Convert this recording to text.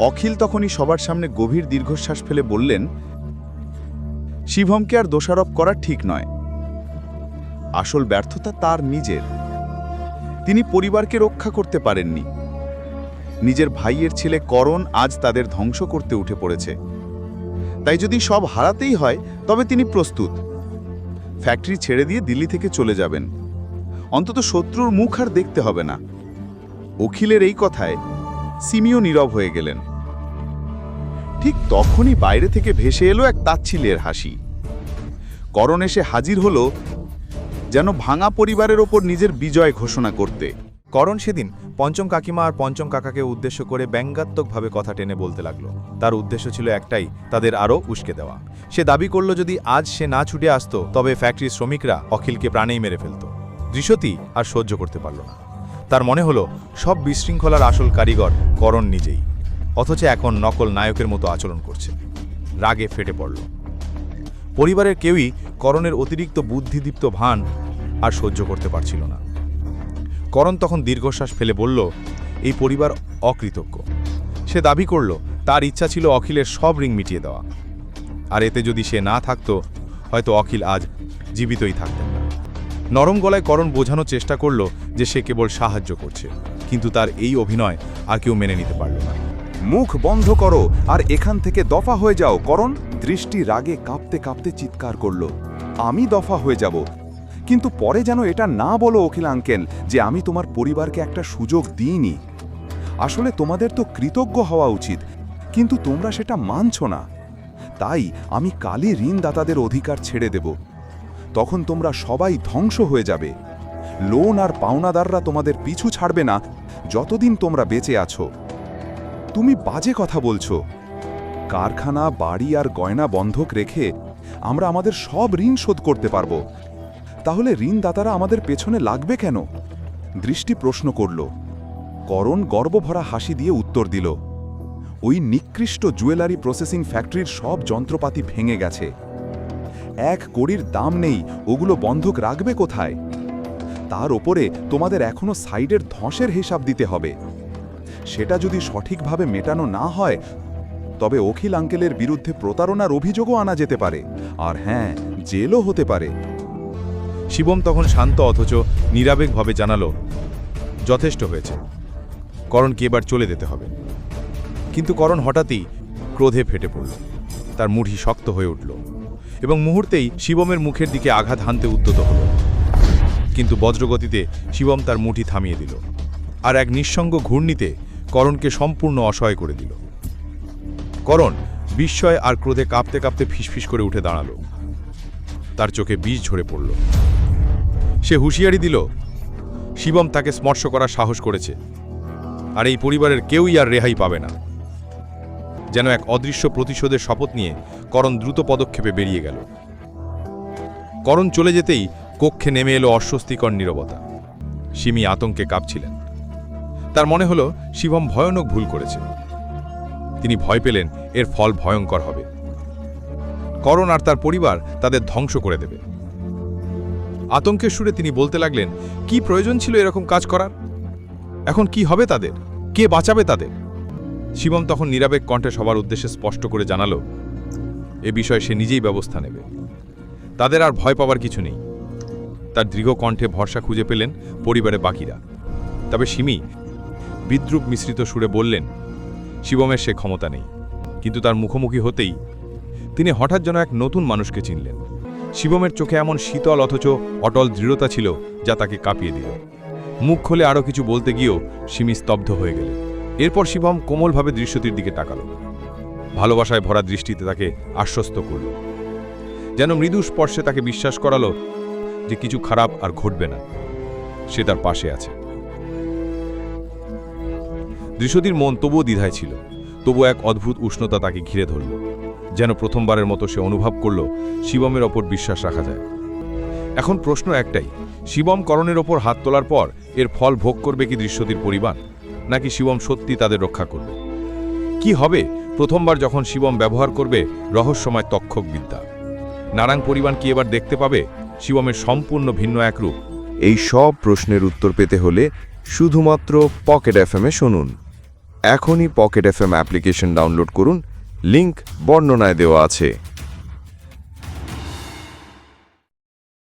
অখিল তখনই সবার সামনে গভীর দীর্ঘশ্বাস ফেলে বললেন, শিবমকে আর দোষারোপ করা ঠিক নয়। আসল ব্যর্থতা তার নিজের। তিনি পরিবারকে রক্ষা করতে পারেননি। নিজের ভাইয়ের ছেলে করণ আজ তাদের ধ্বংস করতে উঠে পড়েছে। তাই যদি সব হারাতেই হয়, তবে তিনি প্রস্তুত। ফ্যাক্টরি ছেড়ে দিয়ে দিল্লি থেকে চলে যাবেন। অন্তত শত্রুর মুখ আর দেখতে হবে না। অখিলের এই কথায় সিমিও নীরব হয়ে গেলেন। ঠিক তখনই বাইরে থেকে ভেসে এলো এক তাচ্ছিলের হাসি। করণ এসে হাজির হলো যেন ভাঙা পরিবারের ওপর নিজের বিজয় ঘোষণা করতে। করণ সেদিন পঞ্চম কাকিমা আর পঞ্চম কাকাকে উদ্দেশ্য করে ব্যঙ্গাত্মকভাবে কথা টেনে বলতে লাগল। তার উদ্দেশ্য ছিল একটাই, তাদের আরও উস্কে দেওয়া। সে দাবি করল যদি আজ সে না ছুটে আসতো, তবে ফ্যাক্টরির শ্রমিকরা অখিলকে প্রাণেই মেরে ফেলত। দৃশ্যতি আর সহ্য করতে পারল না। তার মনে হলো, সব বিশৃঙ্খলার আসল কারিগর করণ নিজেই, অথচ এখন নকল নায়কের মতো আচরণ করছে। রাগে ফেটে পড়ল। পরিবারের কেউই করণের অতিরিক্ত বুদ্ধিদীপ্ত ভান আর সহ্য করতে পারছিল না। করণ তখন দীর্ঘশ্বাস ফেলে বলল, এই পরিবার অকৃতজ্ঞ। সে দাবি করল, তার ইচ্ছা ছিল অখিলের সব রিং মিটিয়ে দেওয়া। আর এতে যদি সে না থাকতো, হয়তো অখিল আজ জীবিতই থাকতেন। না নরম গলায় করণ বোঝানোর চেষ্টা করল যে সে কেবল সাহায্য করছে। কিন্তু তার এই অভিনয় আর কেউ মেনে নিতে পারল না। মুখ বন্ধ করো আর এখান থেকে দফা হয়ে যাও। করণ দৃষ্টি রাগে কাঁপতে কাঁপতে চিৎকার করল, আমি দফা হয়ে যাব। কিন্তু পরে যেন এটা না বলো অখিল আঙ্কেল যে আমি তোমার পরিবারকে একটা সুযোগ দিইনি। আসলে তোমাদের তো কৃতজ্ঞ হওয়া উচিত, কিন্তু তোমরা সেটা মানছ না। তাই আমি কালই ঋণদাতাদের অধিকার ছেড়ে দেব। তখন তোমরা সবাই ধ্বংস হয়ে যাবে। লোন আর পাওনাদাররা তোমাদের পিছু ছাড়বে না যতদিন তোমরা বেঁচে আছো। তুমি বাজে কথা বলছো। কারখানা, বাড়ি আর গয়না বন্ধক রেখে আমরা আমাদের সব ঋণ শোধ করতে পারব। তাহলে ঋণদাতারা আমাদের পেছনে লাগবে কেন? দৃষ্টি প্রশ্ন করল। করণ গর্বভরা হাসি দিয়ে উত্তর দিল। ওই নিকৃষ্ট জুয়েলারি প্রসেসিং ফ্যাক্টরির সব যন্ত্রপাতি ভেঙে গেছে। এক কোড়ির দাম নেই, ওগুলো বন্ধক রাখবে কোথায়? তার ওপরে তোমাদের এখনও সাইডের ধসের হিসাব দিতে হবে। সেটা যদি সঠিকভাবে মেটানো না হয়, তবে অখিল আঙ্কেলের বিরুদ্ধে প্রতারণার অভিযোগও আনা যেতে পারে। আর হ্যাঁ জেলও হতে পারে। শিবম তখন শান্ত অথচ নিরাবেগভাবে জানালো, যথেষ্ট হয়েছে। করণকে এবার চলে যেতে হবে। কিন্তু করণ হঠাৎই ক্রোধে ফেটে পড়ল। তার মুঠি শক্ত হয়ে উঠল। এবং মুহূর্তেই শিবমের মুখের দিকে আঘাত হানতে উদ্যত হল। কিন্তু বজ্রগতিতে শিবম তার মুঠি থামিয়ে দিল আর এক নিঃসঙ্গ ঘূর্ণিতে করণকে সম্পূর্ণ অসহায় করে দিল। করণ বিস্ময় আর ক্রোধে কাঁপতে কাঁপতে ফিসফিস করে উঠে দাঁড়াল। তার চোখে বিষ ঝরে পড়ল। সে হুঁশিয়ারি দিল, শিবম তাকে স্পর্শ করার সাহস করেছে, আর এই পরিবারের কেউই আর রেহাই পাবে না। যেন এক অদৃশ্য প্রতিশোধের শপথ নিয়ে করণ দ্রুত পদক্ষেপে বেরিয়ে গেল। করণ চলে যেতেই কক্ষে নেমে এলো অস্বস্তিকর নীরবতা। সিমি আতঙ্কে কাঁপছিলেন। তার মনে হলো শিবম ভয়ানক ভুল করেছে। তিনি ভয় পেলেন, এর ফল ভয়ঙ্কর হবে। করণ আর তার পরিবার তাদের ধ্বংস করে দেবে। আতঙ্কের সুরে তিনি বলতে লাগলেন, কি প্রয়োজন ছিল এরকম কাজ করার? এখন কি হবে তাদের? কে বাঁচাবে তাদের? শিবম তখন নিরাবেগ কণ্ঠে সবার উদ্দেশ্যে স্পষ্ট করে জানালো, এ বিষয়ে সে নিজেই ব্যবস্থা নেবে। তাদের আর ভয় পাওয়ার কিছু নেই। তার দৃঢ় কণ্ঠে ভরসা খুঁজে পেলেন পরিবারে বাকিরা। তবে সিমি বিদ্রুপ মিশ্রিত সুরে বললেন, শিবমের সে ক্ষমতা নেই। কিন্তু তার মুখোমুখি হতেই তিনি হঠাৎ যেন এক নতুন মানুষকে চিনলেন। শিবমের চোখে এমন শীতল অথচ অটল দৃঢ়তা ছিল যা তাকে কাঁপিয়ে দিল। মুখ খোলে আরও কিছু বলতে গিয়েও সিমি স্তব্ধ হয়ে গেলেন। এরপর শিবম কোমলভাবে দৃশ্যটির দিকে তাকাল। ভালোবাসায় ভরা দৃষ্টিতে তাকে আশ্বস্ত করল। যেন মৃদু স্পর্শে তাকে বিশ্বাস করালো যে কিছু খারাপ আর ঘটবে না। সে তার পাশে আছে। দৃশ্যটির মন তবুও দ্বিধায় ছিল। তবু এক অদ্ভুত উষ্ণতা তাকে ঘিরে ধরল। যেন প্রথমবারের মতো সে অনুভব করল শিবমের ওপর বিশ্বাস রাখা যায়। এখন প্রশ্ন একটাই, শিবম করণের ওপর হাত তোলার পর এর ফল ভোগ করবে কি দৃশ্যটির পরিবার নাকি শিবম সত্যি তাদের রক্ষা করবে? কি হবে? প্রথমবার যখন শিবম ব্যবহার করবে, রহস্যময় তক্ষক বিদ্যা নারাং পরিবার কি এবার দেখতে পাবে? শিবমের সম্পূর্ণ ভিন্ন এক রূপ এই সব প্রশ্নের উত্তর পেতে হলে শুধুমাত্র পকেট এফএমে শুনুন। এখনই পকেট এফএম অ্যাপ্লিকেশন ডাউনলোড করুন। লিংক বর্ণনায় দেওয়া আছে।